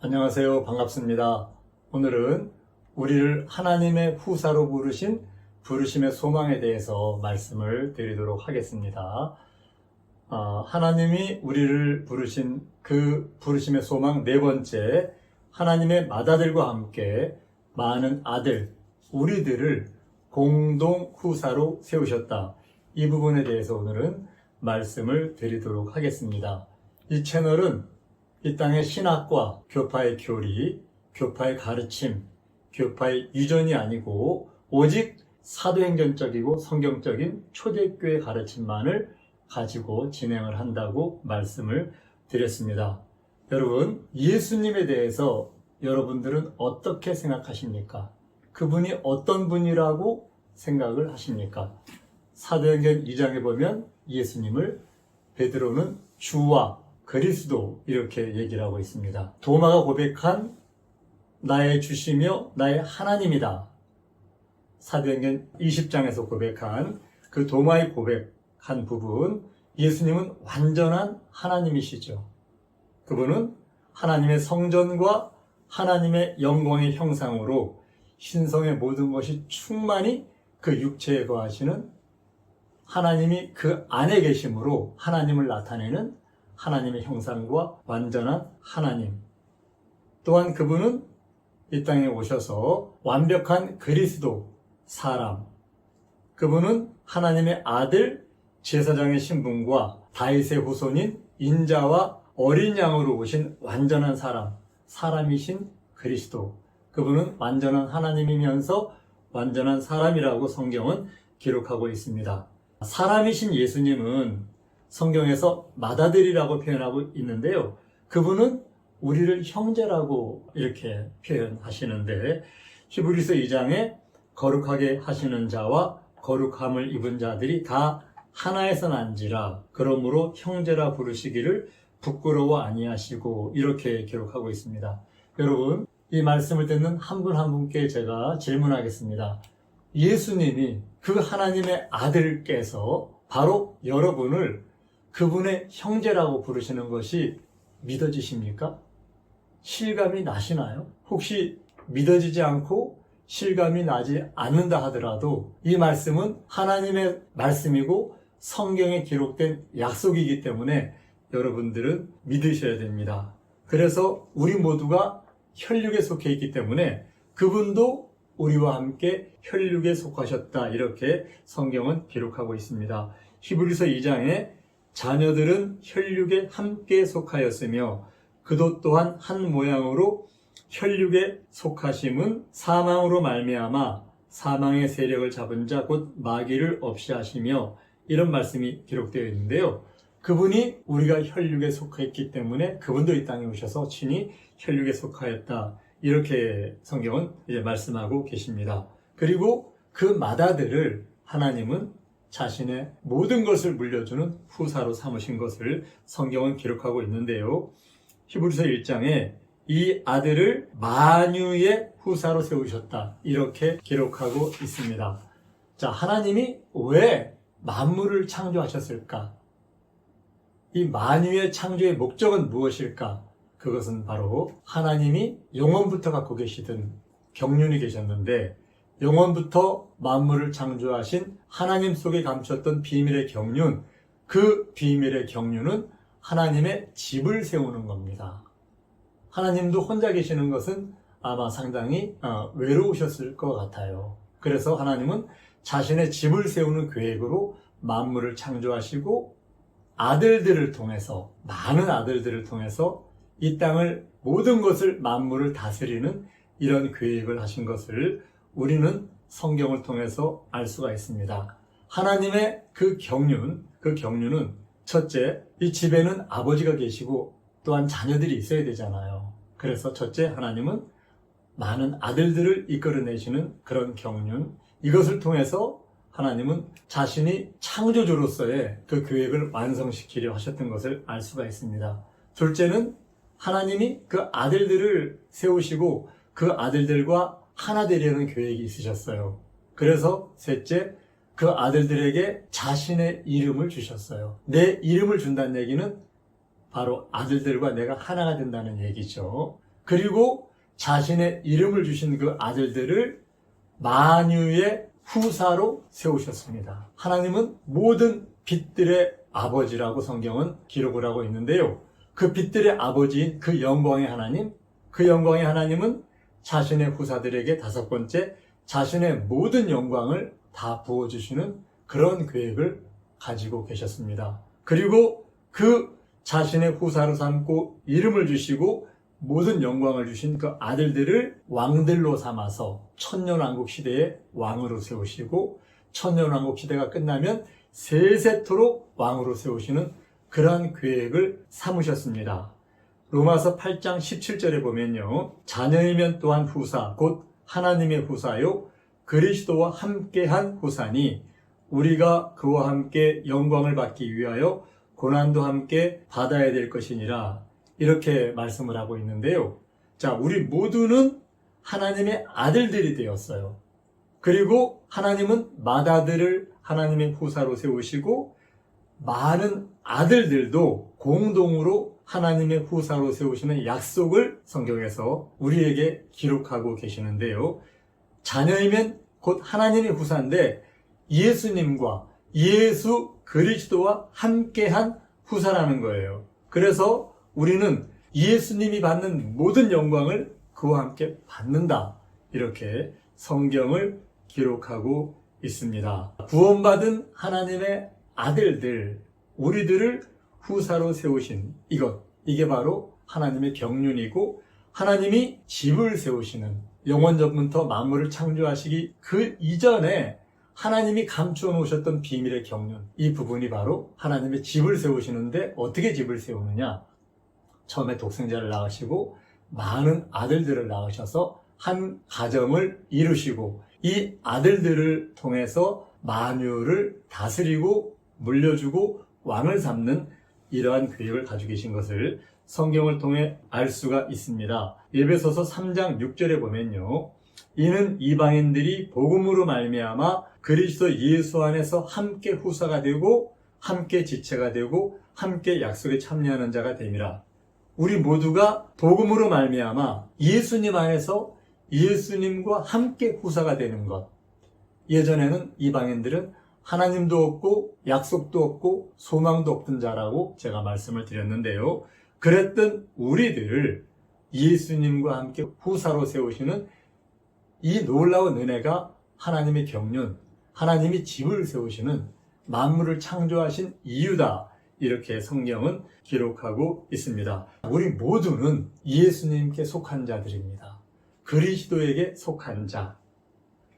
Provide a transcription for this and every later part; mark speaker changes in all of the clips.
Speaker 1: 안녕하세요. 반갑습니다. 오늘은 우리를 하나님의 후사로 부르신 부르심의 소망에 대해서 말씀을 드리도록 하겠습니다. 아, 하나님이 우리를 부르신 그 부르심의 소망 네 번째, 하나님의 맏아들과 함께 많은 아들, 우리들을 공동 후사로 세우셨다. 이 부분에 대해서 오늘은 말씀을 드리도록 하겠습니다. 이 채널은 이 땅의 신학과 교파의 교리, 교파의 가르침, 교파의 유전이 아니고 오직 사도행전적이고 성경적인 초대교회 가르침만을 가지고 진행을 한다고 말씀을 드렸습니다. 여러분, 예수님에 대해서 여러분들은 어떻게 생각하십니까? 그분이 어떤 분이라고 생각을 하십니까? 사도행전 2장에 보면 예수님을 베드로는 주와 그리스도 이렇게 얘기를 하고 있습니다. 도마가 고백한 나의 주시며 나의 하나님이다. 사도행전 20장에서 고백한 그 도마의 고백한 부분 예수님은 완전한 하나님이시죠. 그분은 하나님의 성전과 하나님의 영광의 형상으로 신성의 모든 것이 충만히 그 육체에 거하시는 하나님이 그 안에 계심으로 하나님을 나타내는 하나님의 형상과 완전한 하나님. 또한 그분은 이 땅에 오셔서 완벽한 그리스도 사람. 그분은 하나님의 아들 제사장의 신분과 다윗의 후손인 인자와 어린 양으로 오신 완전한 사람, 사람이신 그리스도. 그분은 완전한 하나님이면서 완전한 사람이라고 성경은 기록하고 있습니다. 사람이신 예수님은 성경에서 맏아들이라고 표현하고 있는데요. 그분은 우리를 형제라고 이렇게 표현하시는데 히브리서 2장에 거룩하게 하시는 자와 거룩함을 입은 자들이 다 하나에서 난지라 그러므로 형제라 부르시기를 부끄러워 아니하시고 이렇게 기록하고 있습니다. 여러분 이 말씀을 듣는 한 분한 분께 제가 질문하겠습니다. 예수님이 그 하나님의 아들께서 바로 여러분을 그분의 형제라고 부르시는 것이 믿어지십니까? 실감이 나시나요? 혹시 믿어지지 않고 실감이 나지 않는다 하더라도 이 말씀은 하나님의 말씀이고 성경에 기록된 약속이기 때문에 여러분들은 믿으셔야 됩니다. 그래서 우리 모두가 혈육에 속해 있기 때문에 그분도 우리와 함께 혈육에 속하셨다. 이렇게 성경은 기록하고 있습니다. 히브리서 2장에 자녀들은 혈육에 함께 속하였으며 그도 또한 한 모양으로 혈육에 속하심은 사망으로 말미암아 사망의 세력을 잡은 자 곧 마귀를 없이 하시며 이런 말씀이 기록되어 있는데요. 그분이 우리가 혈육에 속했기 때문에 그분도 이 땅에 오셔서 친히 혈육에 속하였다. 이렇게 성경은 이제 말씀하고 계십니다. 그리고 그 맏아들을 하나님은 자신의 모든 것을 물려주는 후사로 삼으신 것을 성경은 기록하고 있는데요. 히브리서 1장에 이 아들을 만유의 후사로 세우셨다. 이렇게 기록하고 있습니다. 자, 하나님이 왜 만물을 창조하셨을까? 이 만유의 창조의 목적은 무엇일까? 그것은 바로 하나님이 영원부터 갖고 계시던 경륜이 계셨는데 영원부터 만물을 창조하신 하나님 속에 감췄던 비밀의 경륜, 그 비밀의 경륜은 하나님의 집을 세우는 겁니다. 하나님도 혼자 계시는 것은 아마 상당히 어, 외로우셨을 것 같아요. 그래서 하나님은 자신의 집을 세우는 계획으로 만물을 창조하시고 아들들을 통해서 많은 아들들을 통해서 이 땅을 모든 것을 만물을 다스리는 이런 계획을 하신 것을 우리는 성경을 통해서 알 수가 있습니다. 하나님의 그 경륜, 그 경륜은 첫째, 이 집에는 아버지가 계시고 또한 자녀들이 있어야 되잖아요. 그래서 첫째, 하나님은 많은 아들들을 이끌어내시는 그런 경륜, 이것을 통해서 하나님은 자신이 창조주로서의 그 계획을 완성시키려 하셨던 것을 알 수가 있습니다. 둘째는 하나님이 그 아들들을 세우시고 그 아들들과 하나 되려는 계획이 있으셨어요. 그래서 셋째, 그 아들들에게 자신의 이름을 주셨어요. 내 이름을 준다는 얘기는 바로 아들들과 내가 하나가 된다는 얘기죠. 그리고 자신의 이름을 주신 그 아들들을 만유의 후사로 세우셨습니다. 하나님은 모든 빛들의 아버지라고 성경은 기록을 하고 있는데요. 그 빛들의 아버지인 그 영광의 하나님, 그 영광의 하나님은 자신의 후사들에게 다섯 번째 자신의 모든 영광을 다 부어주시는 그런 계획을 가지고 계셨습니다. 그리고 그 자신의 후사로 삼고 이름을 주시고 모든 영광을 주신 그 아들들을 왕들로 삼아서 천년왕국 시대의 왕으로 세우시고 천년왕국 시대가 끝나면 세세토록 왕으로 세우시는 그러한 계획을 삼으셨습니다. 로마서 8장 17절에 보면요. 자녀이면 또한 후사, 곧 하나님의 후사요. 그리스도와 함께한 후사니 우리가 그와 함께 영광을 받기 위하여 고난도 함께 받아야 될 것이니라. 이렇게 말씀을 하고 있는데요. 자, 우리 모두는 하나님의 아들들이 되었어요. 그리고 하나님은 맏아들을 하나님의 후사로 세우시고 많은 아들들도 공동으로 하나님의 후사로 세우시는 약속을 성경에서 우리에게 기록하고 계시는데요. 자녀이면 곧 하나님의 후사인데 예수님과 예수 그리스도와 함께한 후사라는 거예요. 그래서 우리는 예수님이 받는 모든 영광을 그와 함께 받는다. 이렇게 성경을 기록하고 있습니다. 구원받은 하나님의 아들들, 우리들을 후사로 세우신 이것, 이게 바로 하나님의 경륜이고 하나님이 집을 세우시는 영원전부터 만물을 창조하시기 그 이전에 하나님이 감추어 놓으셨던 비밀의 경륜, 이 부분이 바로 하나님의 집을 세우시는데 어떻게 집을 세우느냐? 처음에 독생자를 낳으시고 많은 아들들을 낳으셔서 한 가정을 이루시고 이 아들들을 통해서 만유를 다스리고 물려주고 왕을 삼는 이러한 계획을 가지고 계신 것을 성경을 통해 알 수가 있습니다. 예배소서 3장 6절에 보면요. 이는 이방인들이 복음으로 말미암아 그리스도 예수 안에서 함께 후사가 되고 함께 지체가 되고 함께 약속에 참여하는 자가 됨이라. 우리 모두가 복음으로 말미암아 예수님 안에서 예수님과 함께 후사가 되는 것. 예전에는 이방인들은 하나님도 없고 약속도 없고 소망도 없던 자라고 제가 말씀을 드렸는데요. 그랬던 우리들을 예수님과 함께 후사로 세우시는 이 놀라운 은혜가 하나님의 경륜, 하나님이 집을 세우시는 만물을 창조하신 이유다. 이렇게 성경은 기록하고 있습니다. 우리 모두는 예수님께 속한 자들입니다. 그리스도에게 속한 자.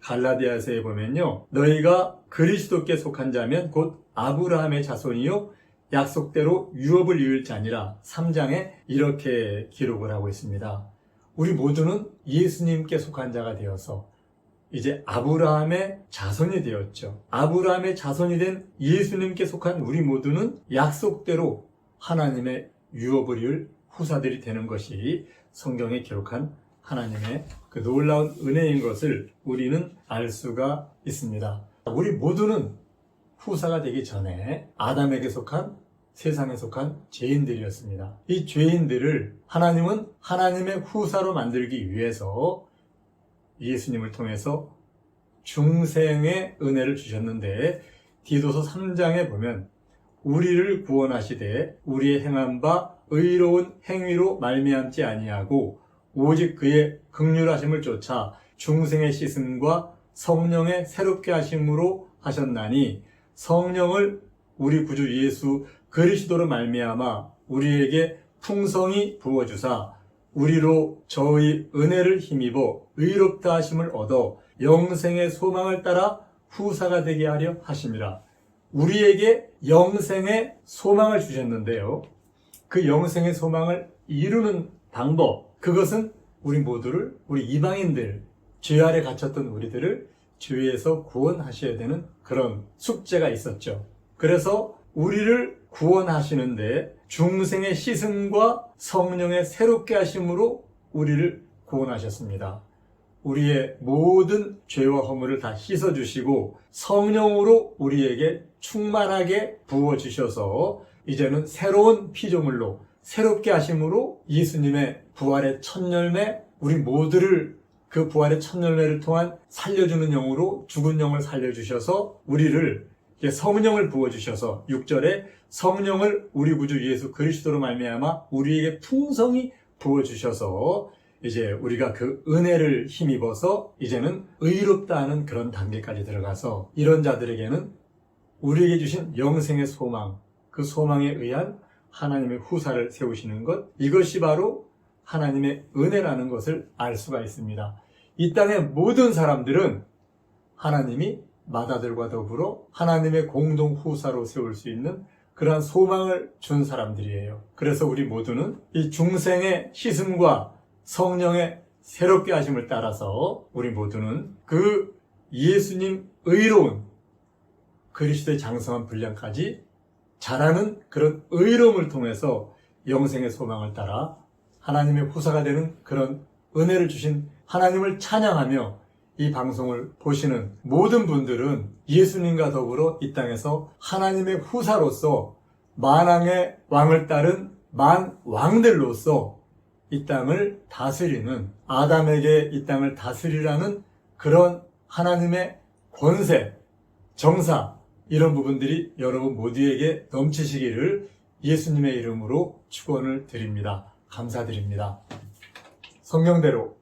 Speaker 1: 갈라디아서에 보면요. 너희가 그리스도께 속한 자면 곧 아브라함의 자손이요. 약속대로 유업을 이을 자니라 3장에 이렇게 기록을 하고 있습니다. 우리 모두는 예수님께 속한 자가 되어서 이제 아브라함의 자손이 되었죠. 아브라함의 자손이 된 예수님께 속한 우리 모두는 약속대로 하나님의 유업을 이을 후사들이 되는 것이 성경에 기록한 하나님의 그 놀라운 은혜인 것을 우리는 알 수가 있습니다. 우리 모두는 후사가 되기 전에 아담에게 속한 세상에 속한 죄인들이었습니다. 이 죄인들을 하나님은 하나님의 후사로 만들기 위해서 예수님을 통해서 중생의 은혜를 주셨는데 디도서 3장에 보면 우리를 구원하시되 우리의 행한 바 의로운 행위로 말미암지 아니하고 오직 그의 극률하심을 쫓아 중생의 씻음과 성령의 새롭게 하심으로 하셨나니 성령을 우리 구주 예수 그리스도로 말미암아 우리에게 풍성히 부어 주사 우리로 저의 은혜를 힘입어 의롭다 하심을 얻어 영생의 소망을 따라 후사가 되게 하려 하심이라. 우리에게 영생의 소망을 주셨는데요. 그 영생의 소망을 이루는 방법, 그것은 우리 모두를, 우리 이방인들, 죄 아래 갇혔던 우리들을 죄에서 구원하셔야 되는 그런 숙제가 있었죠. 그래서 우리를 구원하시는데 중생의 씻음과 성령의 새롭게 하심으로 우리를 구원하셨습니다. 우리의 모든 죄와 허물을 다 씻어주시고 성령으로 우리에게 충만하게 부어주셔서 이제는 새로운 피조물로 새롭게 하심으로 예수님의 부활의 첫 열매, 우리 모두를 그 부활의 첫 열매를 통한 살려주는 영으로 죽은 영을 살려주셔서 우리를 성령을 부어주셔서 6절에 성령을 우리 구주 예수 그리스도로 말미암아 우리에게 풍성히 부어주셔서 이제 우리가 그 은혜를 힘입어서 이제는 의롭다 하는 그런 단계까지 들어가서 이런 자들에게는 우리에게 주신 영생의 소망, 그 소망에 의한 하나님의 후사를 세우시는 것, 이것이 바로 하나님의 은혜라는 것을 알 수가 있습니다. 이 땅의 모든 사람들은 하나님이 마다들과 더불어 하나님의 공동 후사로 세울 수 있는 그러한 소망을 준 사람들이에요. 그래서 우리 모두는 이 중생의 시슴과 성령의 새롭게 하심을 따라서 우리 모두는 그 예수님 의로운 그리스도의 장성한 분량까지 자라는 그런 의로움을 통해서 영생의 소망을 따라 하나님의 후사가 되는 그런 은혜를 주신 하나님을 찬양하며 이 방송을 보시는 모든 분들은 예수님과 더불어 이 땅에서 하나님의 후사로서 만왕의 왕을 따른 만 왕들로서 이 땅을 다스리는 아담에게 이 땅을 다스리라는 그런 하나님의 권세, 정사 이런 부분들이 여러분 모두에게 넘치시기를 예수님의 이름으로 축원을 드립니다. 감사드립니다. 성경대로